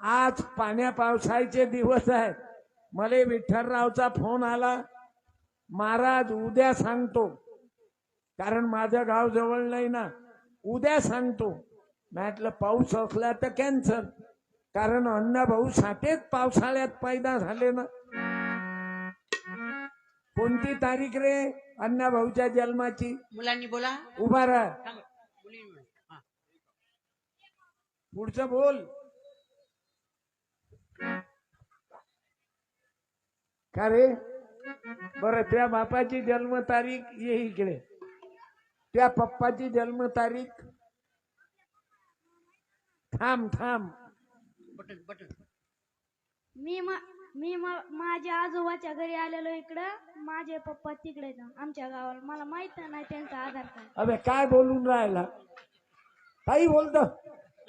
आज पाण्या पावसाळ्याचे दिवस आहेत. मला विठ्ठलरावचा फोन आला. महाराज उद्या सांगतो. कारण माझं गाव जवळ नाही ना. उद्या सांगतो. म्हटलं पाऊस असला तर कॅन्सल. कारण अण्णा भाऊ साठेच पावसाळ्यात पैदा झाले ना. कोणती तारीख रे अण्णा भाऊच्या जन्माची? मुलांनी बोला. उभा राहा. हा. पुढचं बोल. का रे? बर त्या बापाची जन्मतारीख ये इकडे. त्या पप्पाची जन्मतारीख? थांब थांब. Button button. मी मा- मी मा- माझ्या आजोबाच्या घरी आलेलो इकडं. माझे पप्पा तिकडे आहेत, आमच्या गावाला. मला माहीत नाही त्यांचा आधार कार्ड. अबे काय बोलून राहिला? काही बोलतो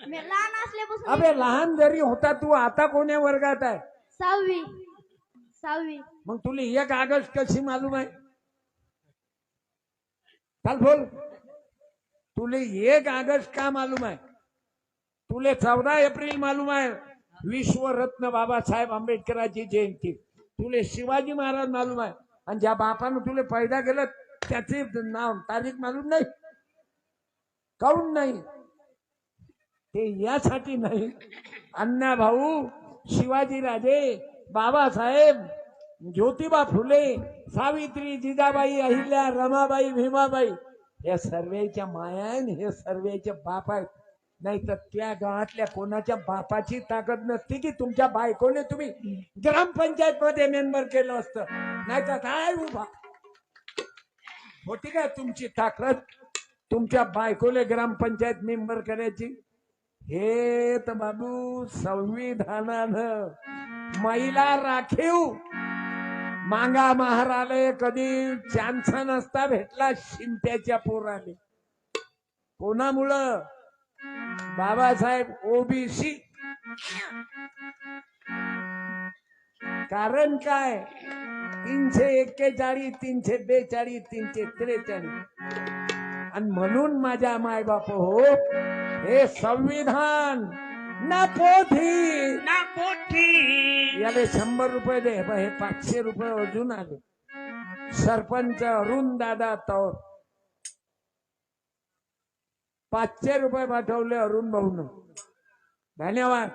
मी लहान असल्यापासून अबे लहान जरी होता तू आता कोण्या वर्गात आहे? सहावी. सहावी मग तुला एक ऑगस्ट कशी मालूम आहे? चाल बोल. तुले एक ऑगस्ट का मालूम आहे? तुले चौदा एप्रिल मालूम आहे. विश्वरत्न बाबासाहेब आंबेडकरांची जयंती. तुले शिवाजी महाराज मालूम आहे. आणि ज्या बापानं तुले पैदा केलं त्याचे नाव तारीख मालूम नाही? काऊन नाही? ते यासाठी नाही. अण्णा भाऊ शिवाजी राजे बाबासाहेब ज्योतिबा फुले सावित्री जिजाबाई अहिल्या रमाबाई भीमाबाई या सर्वेच्या मायान हे सर्वेचे बाप आहेत. नाही तर त्या गावातल्या कोणाच्या बापाची ताकद नसती की तुमच्या बायकोने तुम्ही ग्रामपंचायत मध्ये मेंबर केलं असतं. नाही तर काय उभा? होती का तुमची ताकद? तुमच्या बायकोले ग्रामपंचायत मेंबर करायची? हे तर बाबू संविधानानं महिला राखीव. मांगा महाराले कधी चान्स नसता भेटला शिंप्याच्या पोराने कोणामुळं? बाबासाहेब ओबीसी. कारण काय? तीनशे एक्केचाळीस तीनशे बेचाळीस तीनशे त्रेचाळीस. आणि म्हणून माझ्या माय बाप हो हे संविधान ना पोथी. ना पोठी याले शंभर रुपये दे. हे पाचशे रुपये अजून आले. सरपंच अरुण दादा तौर. पाचशे रुपये पाठवले अरुण भाऊन. धन्यवाद.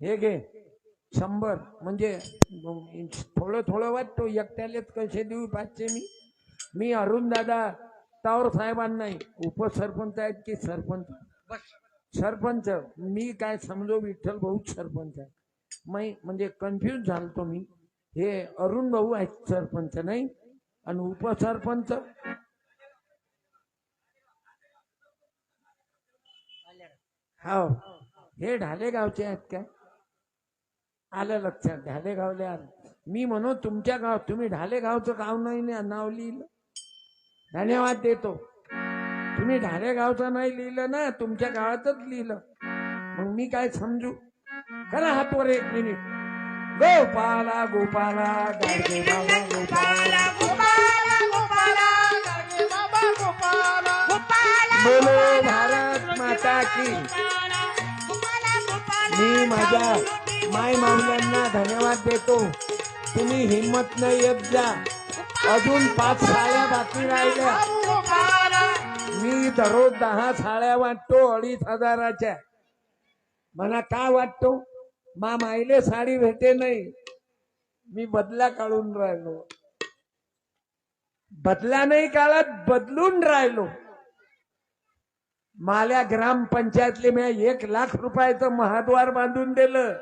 हे घे. शंभर. म्हणजे थोडं थोडं वाटतो एकट्यालेच कसे देऊ पाचशे मी? मी अरुण दादा तौर साहेबांना उपसरपंच आहेत की सरपंच? बस. सरपंच मी काय समजो विठ्ठल भाऊ सरपंच आहे. मै म्हणजे कन्फ्युज झालतो मी. हे अरुण भाऊ आहेत सरपंच नाही? आणि उपसरपंच? हो हे ढालेगावचे आहेत काय आलं लक्षात ढालेगावले आलं. मी म्हणू तुमच्या गाव तुम्ही ढालेगावचं गाव नाही नाव लिहिलं. धन्यवाद देतो. तुम्ही ढालेगावचं नाही लिहिलं ना तुमच्या गावातच लिहिलं. मग मी काय समजू? करा हातवर एक मिनिट गोपाला गोपाला गाडगे बाबा गोपाला. बोलो भारत माता की. मी माझ्या माय मामल्यांना धन्यवाद देतो. तुम्ही हिंमत नाही येत जा. अजून पाच साड्या बाकी राहिल्या. मी दररोज दहा साड्या वाटतो अडीच हजाराच्या मला का वाटतो? मा माईले साडी भेटे नाही. मी बदला काढून राहिलो. बदला नाही काळात बदलून राहिलो. माल्या ग्रामपंचायतले मी एक लाख रुपयाचं महाद्वार बांधून दिलं.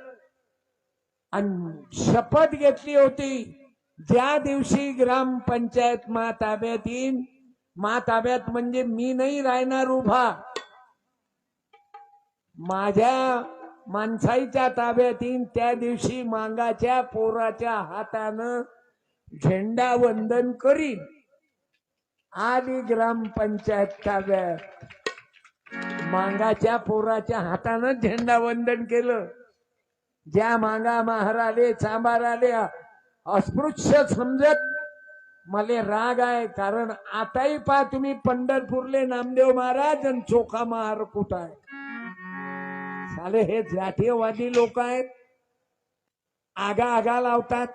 आणि शपथ घेतली होती ज्या दिवशी ग्रामपंचायत मा ताब्यात येईन मा ताब्यात म्हणजे मी नाही राहणार उभा. माझ्या माणसाईच्या ताब्यात येईन त्या दिवशी मांगाच्या पोराच्या हातानं झेंडा वंदन करीन. आली ग्रामपंचायत ताब्यात मांगाच्या पोराच्या हातानं झेंडा वंदन केलं. ज्या मांगा महाराले चांबाराले अस्पृश्य समजत मला राग आहे कारण आताही पहा तुम्ही पंढरपूरले नामदेव महाराज आणि चोखा महार कुठं आहे? साले हे जातीयवादी लोक आहेत. आगा आगा लावतात.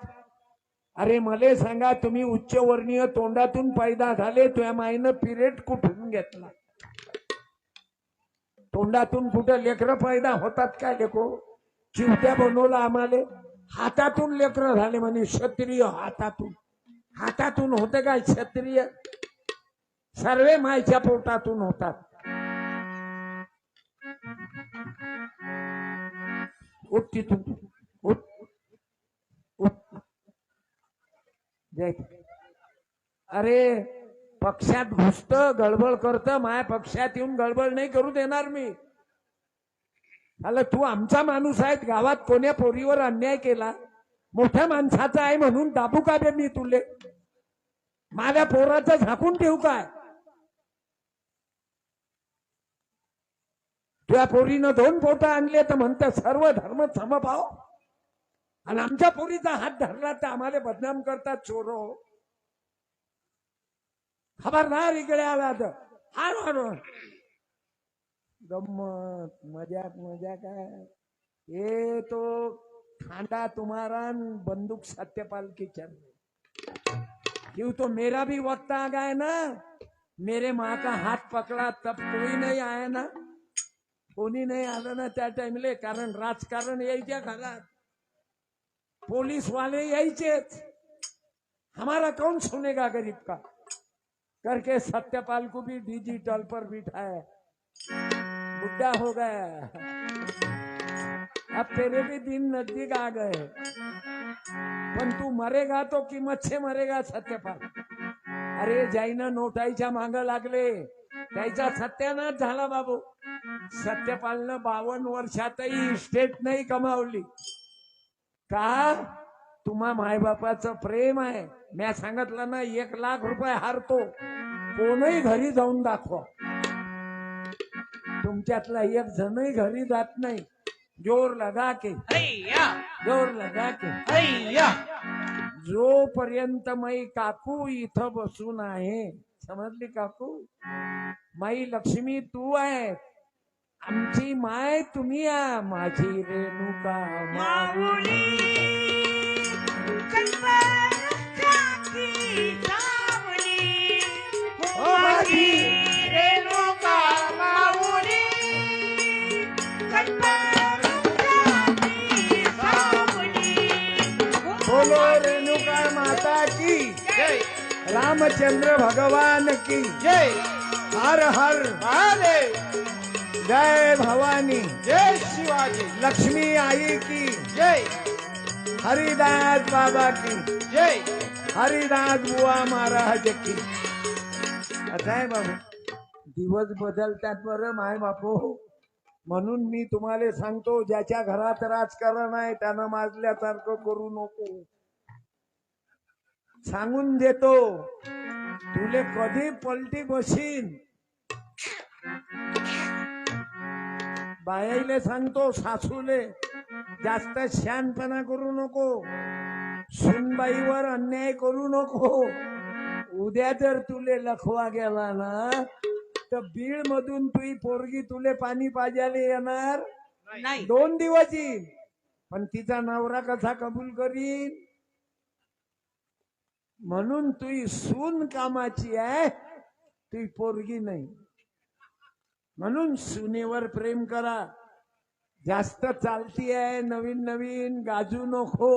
अरे मले सांगा तुम्ही उच्चवर्णीय तोंडातून पैदा झाले तुझ्या माईनं पिरियड कुठून घेतला? तोंडातून कुठं लेकरं पैदा होतात काय लेको चिवट्या बनवलं आम्हाला. हातातून लेकरं झाले म्हणे क्षत्रिय हातातून. हातातून होतं काय? क्षत्रिय. सर्वे मायच्या पोटातून होतात. उठ तिथून. उठ. उठ. जय. अरे पक्षात घुसत गडबड करत माया पक्षात येऊन गडबड नाही करू देणार मी. आलं तू आमचा माणूस आहे गावात कोण्या पोरीवर अन्याय केला? मोठ्या माणसाचा आहे म्हणून दाबू का बे मी तुले? माझ्या पोराचं झाकून ठेवू काय तुझ्या पोरीनं दोन पोट आणले तर म्हणतं सर्व धर्म समभाव आणि आमच्या पोरीचा हात धरला तर आम्हाला बदनाम करतात चोरो. खबरदार इकडे आला तर. हार हार गम्मत मजाक मजा काय ये तो खांडा तुम्हारा बंदूक सत्यपाल की चल रही। क्यों तो मेरा भी वक्त आ गया ना? मेरे माँ का हात पकड़ा, तब कोई नहीं आया ना। कोणी नाही आलं ना त्या टाइमले कारण राजकारण यायच्या घरात पोलीस वाले यही यायचेच हमारा कौन सुनेगा गरीब का? करके सत्यपाल को भी डिजिटल पर बिठाया। बुढ़ा हो गया। अब तेरे भी दिन नजदीक आ गए पण तू मरेगा तो की मच्छे मरेगा सत्यपाल. अरे जाईनं नोटाईच्या माग लागले त्याचा सत्यानाश झाला बाबू. सत्यपालनं बावन्न वर्षातही इस्टेट नाही कमावली. का? तुम्हा मायबापाचं प्रेम आहे. म्या सांगितलं ना एक लाख रुपये हारतो. कोणही घरी जाऊन दाखवा. तुमच्यातला एक जणही घरी जात नाही. जोर लगा के जोर लगा के। जोपर्यंत माई काकू इथं बसून आहे समजली काकू? माई लक्ष्मी तू आहे. आमची माय तुम्ही आ माझी रेणुका माऊली. की। जय। रामचंद्र भगवान की। जय। हर हर। जय भवानी। जय शिवाजी। लक्ष्मी आई की। जय। हरिदास बाबा की। जय। हरिदास बुवा महाराज की। आहे बाबू। दिवस बदलतात बरं माय बापू. म्हणून मी तुम्हाला सांगतो ज्याच्या घरात राजकारण आहे त्यानं माजल्यासारखं करू नको. सांगून देतो. तुले कधी पलटी बसीन? बायाईले सांगतो सासूले जास्त शहाणपणा करू नको. सुनबाईवर अन्याय करू नको. उद्या जर तुले लखवा गेला ना तर बीड मधून तुही पोरगी तुले पाणी पाजायला येणार? नाही. दोन दिवस येईल. पण तिचा नवरा कसा कबूल करीन? म्हणून तुही सून कामाची आहे तुही पोरगी नाही. म्हणून सुनेवर प्रेम करा. जास्त चालती आहे नवीन नवीन गाजू नको.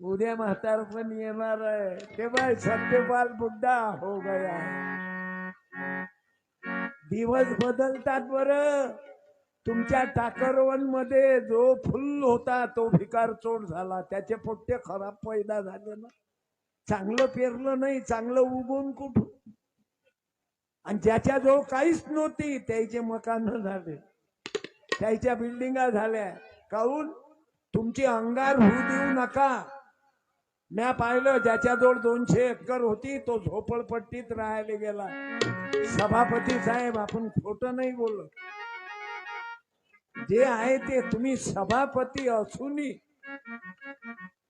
उद्या म्हातार पण येणार आहे. ते बाय सत्यपाल बुड्डा हो गया. दिवस बदलतात बर. तुमच्या टाकरवनमध्ये जो फुल होता तो भिकार चोट झाला. त्याचे पोट्टे खराब पैदा झाले ना. चांगलं पेरलं नाही चांगलं उगवून कुठून? आणि ज्याच्याजवळ काहीच नव्हती त्याचे मकान झाले. त्याच्या बिल्डिंगा झाल्या. काहून तुमची अंगार होऊ देऊ नका. म्या पाहिलं ज्याच्याजवळ दोनशे एकर होती तो झोपडपट्टीत राहायला गेला. सभापती साहेब आपण खोट नाही बोललो जे आहे ते तुम्ही सभापती असूनही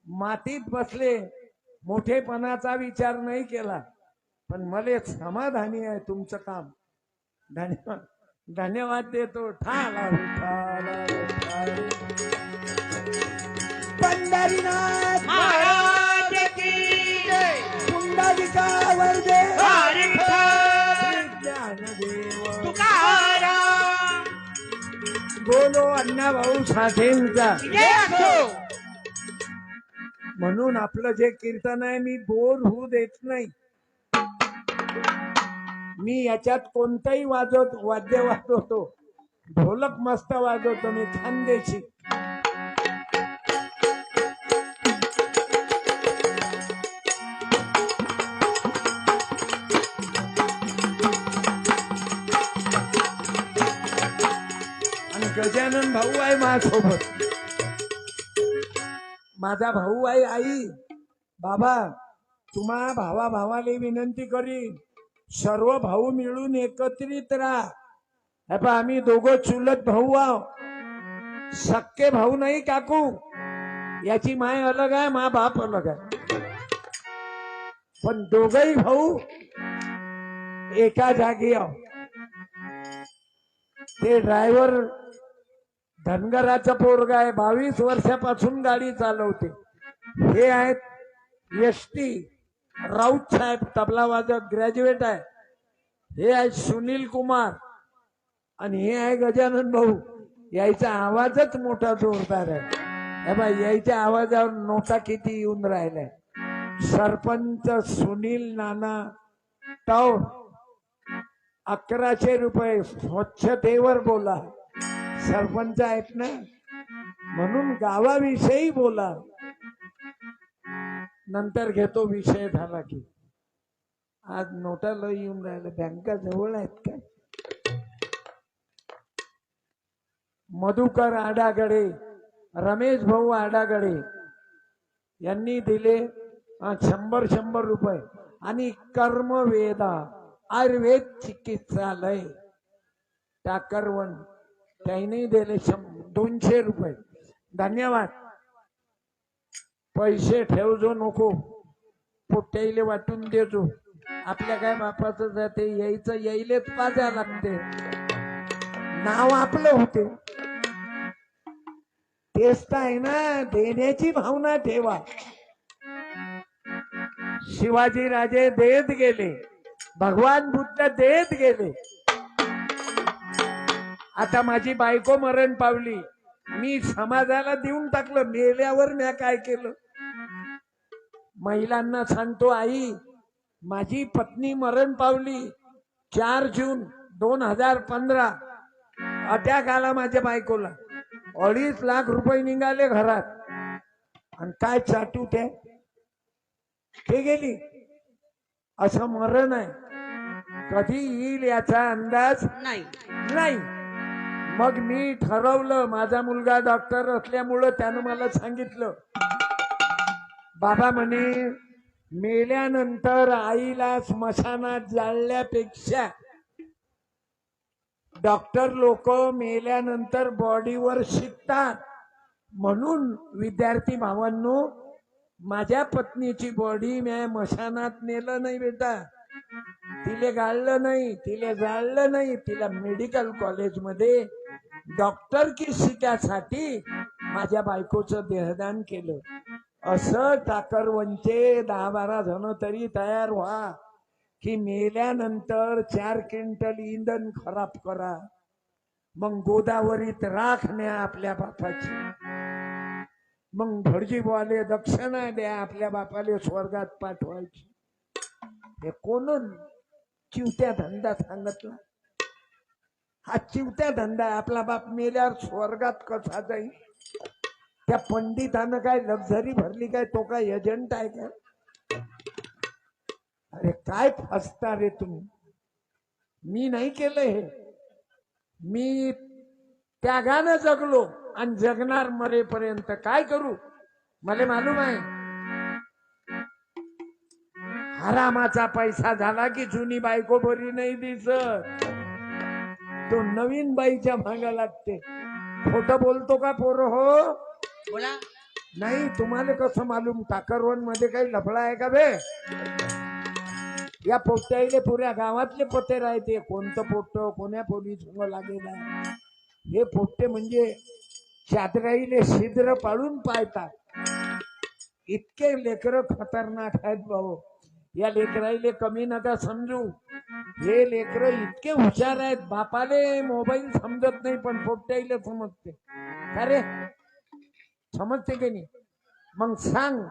मातीत बसले. मोठेपणाचा विचार नाही केला. पण मला समाधानी आहे तुमचं काम. धन्यवाद. धन्यवाद देतो. ठाला. पंढरीनाथ महाराज वरदे ज्ञानदेव बोलो अण्णाभाऊ साठेंचा. जय असो. म्हणून आपलं जे कीर्तन आहे मी बोर होऊ देत नाही. मी याच्यात कोणतंही वाजवत वाद्य वाजवतो. ढोलक मस्त वाजवतो मी खानदेशी आणि गजानन भाऊ आहे माझ्यासोबत. माझा भाऊ आहे आई. बाबा तुम्हा भावा भावाने विनंती करीन. सर्व भाऊ मिळून एकत्रित राहा. हे पहा, आम्ही दोघं चुलत भाऊ आहो. सक्के भाऊ नाही काकू. याची माय अलग आहे मा बाप अलग आहे. पण दोघही भाऊ एका जागी आहो. ते ड्रायव्हर धनगराचा पोरगा आहे बावीस वर्षापासून गाडी चालवते. हे आहेत एस टी राऊत साहेब तबला वाजक ग्रॅज्युएट आहे. हे आहे सुनील कुमार आणि हे आहे गजानन भाऊ. यायचा आवाजच मोठा जोरदार आहे. हे बाई यायच्या आवाजावर नोटा किती येऊन राहिलाय. सरपंच सुनील नाना टाव अकराशे रुपये स्वच्छतेवर बोला. सरपंच आहेत ना म्हणून गावाविषयी बोला. नंतर घेतो विषय झाला की. आज नोटा लय येऊन राहिलं बँका जवळ आहेत काय? मधुकर आडागडे रमेश भाऊ आडागडे यांनी दिले शंभर शंभर रुपये. आणि कर्मवेदा आयुर्वेद चिकित्सालय टाकरवण त्यांनी दिले दोनशे रुपये. धन्यवाद. पैसे ठेवजो नको. पोट्याईले वाटून देजो. आपल्या काय बापाचं जाते यायचं यायलेच पाजा लागते. नाव आपलं होते. तेच तर आहे ना देण्याची भावना ठेवा. शिवाजी राजे देत गेले. भगवान बुद्ध देत गेले. आता माझी बायको मरण पावली. मी समाजाला देऊन टाकलं. मेल्यावर म्या काय केलं? महिलांना सांगतो आई माझी पत्नी मरण पावली. चार जून दोन हजार पंधरा अटॅक आला माझ्या बायकोला. अडीच लाख रुपये निघाले घरात. आणि काय चाटू ते गेली. असं मरण आहे. कधी येईल याचा अंदाज नाही. नाही. मग मी ठरवलं माझा मुलगा डॉक्टर असल्यामुळं त्यानं मला सांगितलं. बाबा म्हणे मेल्यानंतर आईला स्मशानात जाळल्यापेक्षा डॉक्टर लोक मेल्यानंतर बॉडीवर शिकतात. म्हणून विद्यार्थी भावांनो माझ्या पत्नीची बॉडी म्या मशानात नेलं नाही बेटा. तिले गाळलं नाही तिले जाळलं नाही तिला मेडिकल कॉलेजमध्ये डॉक्टर की शिक्यासाठी माझ्या बायकोचं देहदान केलं. असं टाकरवंचे दहा बारा जण तरी तयार व्हा की मेल्यानंतर चार क्विंटल इंधन खराब करा. मग गोदावरीत राख न्या आपल्या बापाची. मग भटजीवाले दक्षिणा द्या आपल्या बापाले स्वर्गात पाठवायची. हे कोण चिवत्या धंदा सांगितला? हा चिवत्या धंदा आहे. आपला बाप मेल्यावर स्वर्गात कसा जाईल? त्या पंडितानं काय लक्झरी भरली काय? तो काय एजंट आहे का? अरे काय फसता रे तुम्ही? मी नाही केलं हे. मी त्यागानं जगलो आणि जगणार मरेपर्यंत काय करू? मला मालूम आहे. हरामाचा पैसा झाला की जुनी बायको बरी नाही दिसत. तो नवीन बाईच्या मागा लागते. खोट बोलतो का पोर हो? बोला. नाही तुम्हाला कसं मालूम? टाकरवनमध्ये काही लफडा आहे का बे? या पोट्याईले पुऱ्या गावातले पते राहते. कोणतं पोट्ट कोण्या पोलीस लागेल आहे. हे पोट्टे म्हणजे चादराईले छिद्र पाडून पाळतात. इतके लेकर खतरनाक आहेत भाऊ. या लेकराईले कमी नका समजू. हे लेकर इतके हुशार आहेत बापाले मोबाईल समजत नाही पण पोट्याईले समजते. अरे समजते की नाही? मग सांग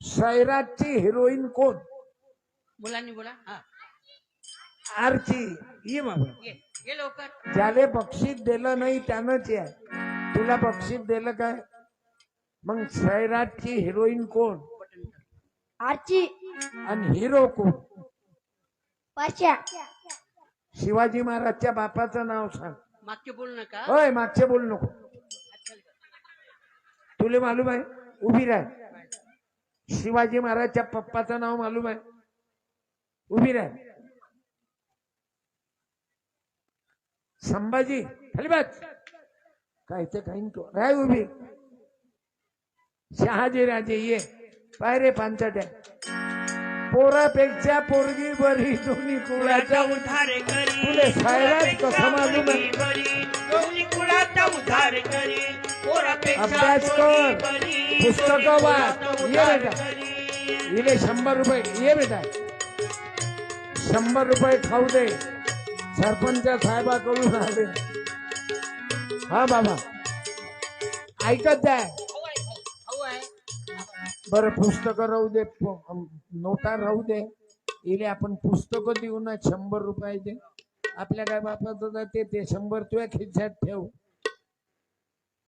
सैराटची हिरोईन कोण? मुलांनी बोला. हा. आरची ये बाबा. ये ये लवकर. ज्याले बक्षीस दिलं नाही त्यानंच आहे तुला बक्षीस दिलं काय? मग सैराटची हिरोईन कोण? आरची आणि हिरो कोण? पाशा शिवाजी महाराजच्या बापाचं नाव सांग. मागचे बोलू नका. होय मागचे बोल नको. तुले मालूम आहे उभी राह. शिवाजी महाराजच्या पप्पाचं नाव मालूम आहे उभी राह. संभाजी खाली बस. काय ते काही नको राय उभी. शहाजी राजे ये. पाय रे पांचट्या पोरापेक्षा पोरगी बरी दोन्ही कुळाच्या उधार करी. तुले सायरात कसं आहे बरी? दोन्ही कुळाचा उधार करी. पोरापेक्षा अभ्यास कर. बरी, पुस्तकं दोन्ही वाच. कुळाचा ये बेटा. करी. इले शंभर रुपये. ये बेटा. शंभर रुपये खाऊ दे. सरपंच साहेबाकडून आले. हा बाबा. ऐकत जाय बरं पुस्तकं राहू दे नोटा राहू दे. इले आपण पुस्तकं देऊ ना शंभर रुपयाचे आपल्या काय बापाचं ते शंभर तुझ्या खिशात ठेव.